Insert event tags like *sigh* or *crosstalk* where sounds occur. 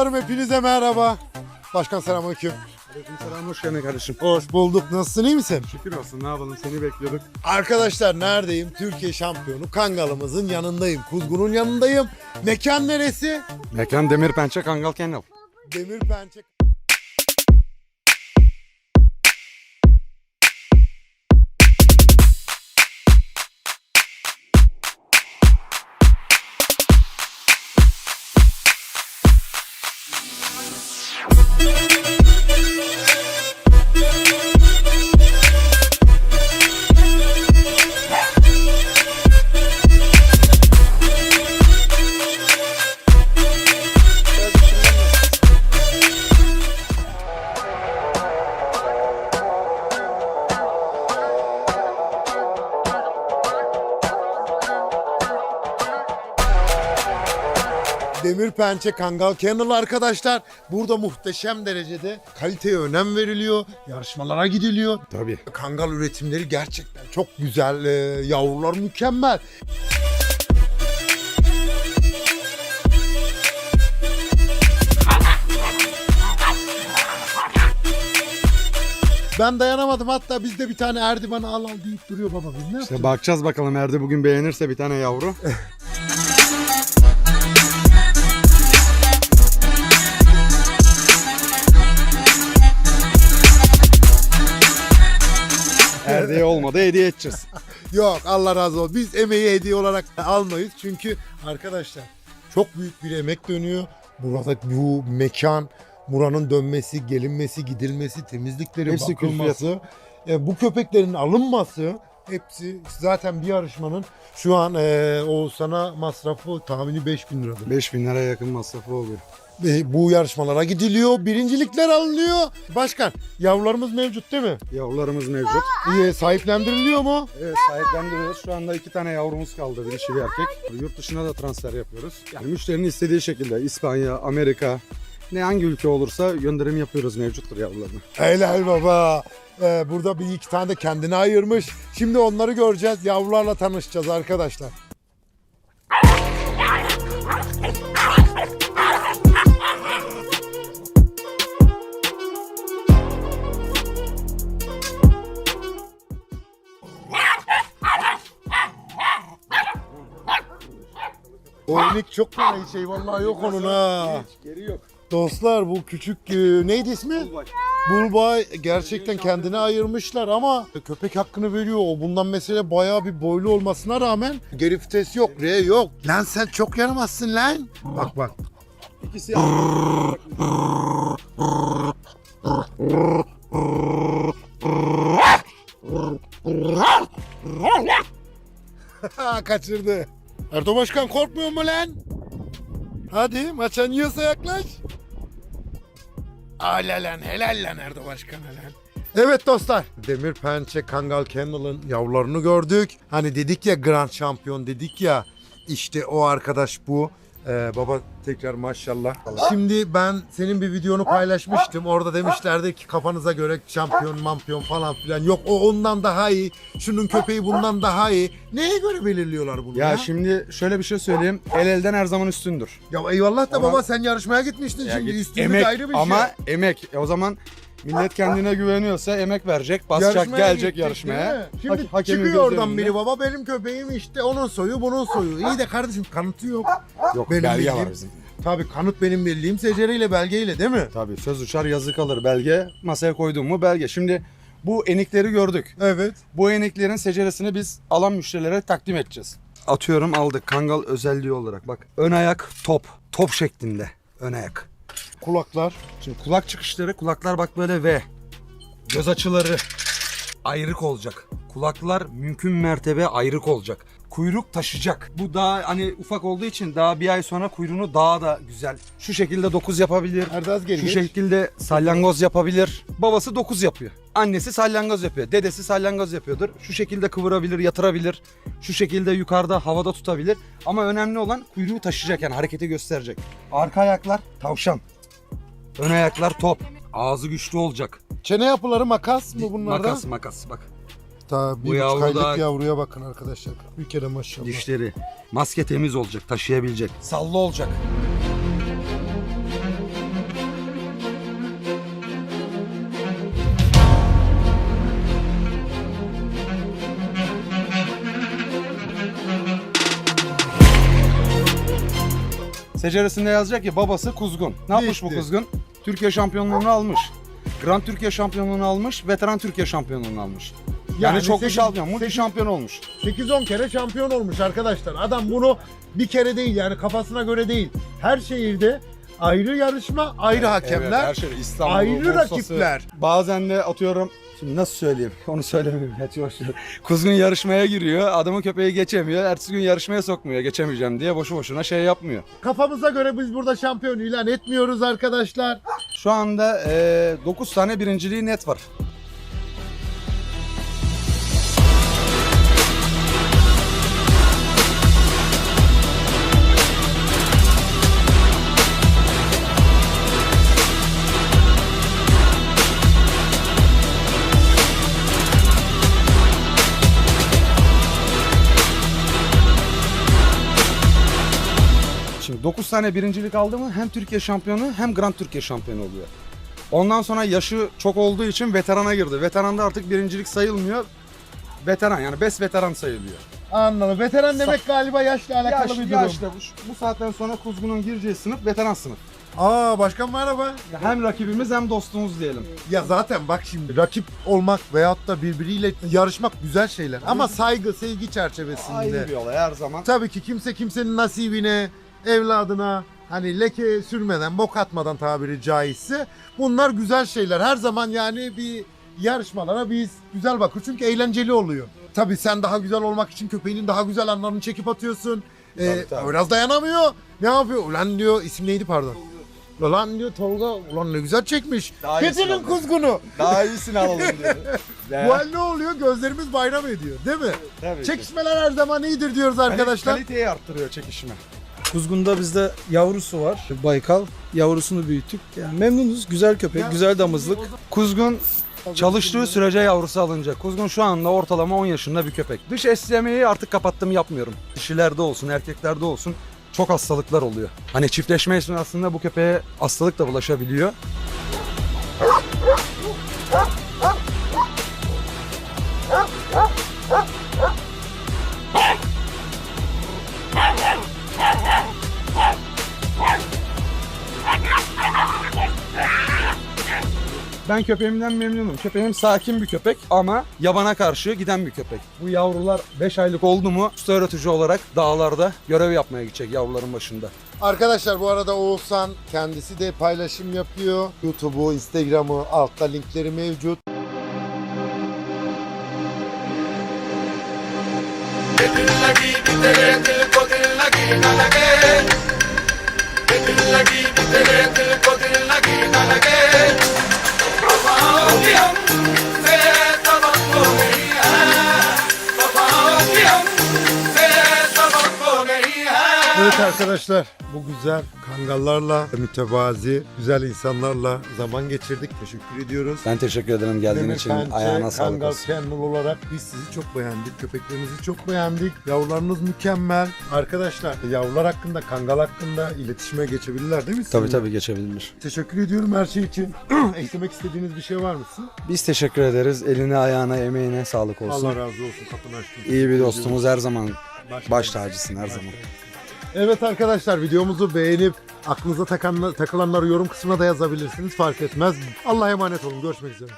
Dostlarım hepinize merhaba. Başkan selamünaleyküm. Aleykümselam hoş geldin kardeşim. Hoş bulduk. Nasılsın iyi misin? Şükür olsun ne yapalım seni bekliyorduk. Arkadaşlar neredeyim? Türkiye şampiyonu Kangal'ımızın yanındayım. Kuzgun'un yanındayım. Mekan neresi? Mekan Demir Pençe Kangal Kennel. Demir Pençe Demirpençe. Demirpençe Kangal Kennel arkadaşlar. Burada muhteşem derecede kaliteye önem veriliyor. Yarışmalara gidiliyor. Tabii. Kangal üretimleri gerçekten çok güzel. Ee, yavrular mükemmel. Ben dayanamadım hatta bizde bir tane Erdivan al al deyip duruyor baba biz ne yapacağız? İşte bakacağız bakalım Erdi bugün beğenirse bir tane yavru. *laughs* Olmadı hediye edeceğiz. *laughs* Yok Allah razı olsun. Biz emeği hediye olarak almayız. Çünkü arkadaşlar çok büyük bir emek dönüyor. Burada bu mekan, buranın dönmesi, gelinmesi, gidilmesi, temizlikleri, Hepsi bakılması, e, bu köpeklerin alınması hepsi zaten bir yarışmanın şu an e, o sana masrafı tahmini 5000 liradır. 5000 liraya yakın masrafı oluyor. E, bu yarışmalara gidiliyor, birincilikler alınıyor. Başkan, yavrularımız mevcut değil mi? Yavrularımız mevcut. E, sahiplendiriliyor mu? Evet sahiplendiriyoruz. Şu anda iki tane yavrumuz kaldı. Bir dişi bir erkek. Yurt dışına da transfer yapıyoruz. Yani müşterinin istediği şekilde İspanya, Amerika ne hangi ülke olursa gönderim yapıyoruz mevcuttur yavrularına. Helal baba. Ee, burada bir iki tane de kendine ayırmış. Şimdi onları göreceğiz. Yavrularla tanışacağız arkadaşlar. O inek çok kolay şey vallahi yok onun ha. Geri yok. Dostlar bu küçük e, neydi ismi? Bulbay gerçekten kendine ayırmışlar ama köpek hakkını veriyor. O bundan mesela bayağı bir boylu olmasına rağmen geri vites yok, R yok. Lan sen çok yaramazsın lan. Bak bak. İkisi *laughs* Kaçırdı. Erdo Başkan korkmuyor mu lan? Hadi maça yiyorsa yaklaş. Ala lan helal lan Erdo Başkan'a lan. Evet dostlar. Demir Pençe Kangal Kennel'ın yavrularını gördük. Hani dedik ya Grand Şampiyon dedik ya. İşte o arkadaş bu. Ee, baba tekrar maşallah. Şimdi ben senin bir videonu paylaşmıştım. Orada demişlerdi ki kafanıza göre şampiyon, mampiyon falan filan. Yok o ondan daha iyi. Şunun köpeği bundan daha iyi. Neye göre belirliyorlar bunu? Ya Ya, şimdi şöyle bir şey söyleyeyim. El elden her zaman üstündür. ya eyvallah da Ama- baba sen yarışmaya gitmiştin Ya şimdi. git- Üstünlük emek ayrı bir ama şey. emek. E o zaman millet kendine güveniyorsa emek verecek, basacak, Yarışmaya gelecek gittik, değil yarışmaya. mi? Şimdi Hak- hakemin çıkıyor oradan biri baba benim köpeğim işte onun soyu bunun soyu. İyi de kardeşim kanıtı yok. Yok Benim belge bildiğim- var bizim. Tabii kanıt benim bildiğim seceriyle belgeyle değil mi? Tabii söz uçar yazı kalır belge. Masaya koyduğum mu belge. Şimdi bu enikleri gördük. Evet. Bu eniklerin seceresini biz alan müşterilere takdim edeceğiz. Atıyorum aldık kangal özelliği olarak. Bak ön ayak top. Top şeklinde ön ayak. Kulaklar. Şimdi kulak çıkışları kulaklar bak böyle V. Göz açıları ayrık olacak. Kulaklar mümkün mertebe ayrık olacak. Kuyruk taşıyacak. Bu daha hani ufak olduğu için daha bir ay sonra kuyruğunu daha da güzel. Şu şekilde 9 yapabilir. Erdaz gel. Şu geç. şekilde salyangoz yapabilir. Babası 9 yapıyor. Annesi salyangoz yapıyor. Dedesi salyangoz yapıyordur. Şu şekilde kıvırabilir, yatırabilir. Şu şekilde yukarıda havada tutabilir. Ama önemli olan kuyruğu taşıyacak yani hareketi gösterecek. Arka ayaklar tavşan. Ön ayaklar top. Ağzı güçlü olacak. Çene yapıları makas mı bunlarda? Makas makas bak. Tabii Bu yavru da- aylık yavruya bakın arkadaşlar. Bir kere maşallah. Dişleri. Maske temiz olacak, taşıyabilecek. Sallı olacak. Seceresinde yazacak ki babası kuzgun. Ne yapmış bu kuzgun? Türkiye şampiyonluğunu almış. Grand Türkiye şampiyonluğunu almış, veteran Türkiye şampiyonluğunu almış. Yani, Yani çok bir şampiyon, multi şampiyon olmuş. 8-10 kere şampiyon olmuş arkadaşlar. Adam bunu bir kere değil yani kafasına göre değil. Her şehirde ayrı yarışma, ayrı hakemler. Evet, her şey İstanbul, ayrı Bursa'sı. rakipler. Bazen de atıyorum Şimdi nasıl söyleyeyim? *laughs* Onu söylemeyeyim. Hoş değil. Kuzgun yarışmaya giriyor. Adamın köpeği geçemiyor. Ertesi gün yarışmaya sokmuyor. Geçemeyeceğim diye boşu boşuna şey yapmıyor. Kafamıza göre biz burada şampiyon ilan etmiyoruz arkadaşlar. Şu anda eee 9 tane birinciliği net var. 9 tane birincilik aldı mı hem Türkiye şampiyonu hem Grand Türkiye şampiyonu oluyor. Ondan sonra yaşı çok olduğu için veterana girdi. Veteranda artık birincilik sayılmıyor. Veteran yani best veteran sayılıyor. Anladım. Veteran demek galiba yaşla alakalı Yaş, bir durum. yaşta bu, bu saatten sonra Kuzgun'un gireceği sınıf veteran sınıf. Aa başkan merhaba. Hem rakibimiz hem dostumuz diyelim. Ya zaten bak şimdi rakip olmak veyahut da birbiriyle yarışmak güzel şeyler. Ama saygı, sevgi çerçevesinde. Ayrı bir olay her zaman. Tabii ki kimse kimsenin nasibine, evladına hani leke sürmeden, bok atmadan tabiri caizse bunlar güzel şeyler. Her zaman yani bir yarışmalara biz güzel bakıyoruz çünkü eğlenceli oluyor. Tabii sen daha güzel olmak için köpeğinin daha güzel anlarını çekip atıyorsun. Ee, Tabii, tabii. Biraz dayanamıyor. Ne yapıyor? Ulan diyor isim neydi pardon? Ulan diyor Tolga ulan ne güzel çekmiş. Daha kuzgunu. Daha iyisini alalım diyor. *laughs* Bu hal ne oluyor? Gözlerimiz bayram ediyor değil mi? Tabii ki. Çekişmeler her zaman iyidir diyoruz arkadaşlar. Kaliteyi arttırıyor çekişme. Kuzgun'da bizde yavrusu var. Baykal. Yavrusunu büyüttük. Yani memnunuz. Güzel köpek, güzel damızlık. Kuzgun çalıştığı sürece yavrusu alınacak. Kuzgun şu anda ortalama 10 yaşında bir köpek. Dış eslemeyi artık kapattım yapmıyorum. Dişilerde olsun, erkeklerde olsun çok hastalıklar oluyor. Hani çiftleşme esnasında bu köpeğe hastalık da bulaşabiliyor. Ben köpeğimden memnunum. Köpeğim sakin bir köpek ama yabana karşı giden bir köpek. Bu yavrular 5 aylık oldu mu usta öğretici olarak dağlarda görev yapmaya gidecek yavruların başında. Arkadaşlar bu arada Oğuzhan kendisi de paylaşım yapıyor. YouTube'u, Instagram'ı altta linkleri mevcut. Evet arkadaşlar bu güzel kangallarla, mütevazi, güzel insanlarla zaman geçirdik. Teşekkür ediyoruz. Ben teşekkür ederim geldiğin Demir için. Pençe, Ayağına sağlık Kangal olsun. Kennel olarak biz sizi çok beğendik. Köpeklerinizi çok beğendik. Yavrularınız mükemmel. Arkadaşlar yavrular hakkında, kangal hakkında iletişime geçebilirler değil mi? Tabii sizinle? tabii geçebilir. Teşekkür ediyorum her şey için. *clears throat* Eklemek istediğiniz bir şey var mısın? Biz teşekkür ederiz. Eline, ayağına, emeğine sağlık olsun. Allah razı olsun. Kapını açtın. İyi bir dostumuz her zaman. Baş, Baş tacısın her zaman. Evet arkadaşlar videomuzu beğenip aklınıza takan, takılanları yorum kısmına da yazabilirsiniz. Fark etmez. Allah'a emanet olun. Görüşmek üzere.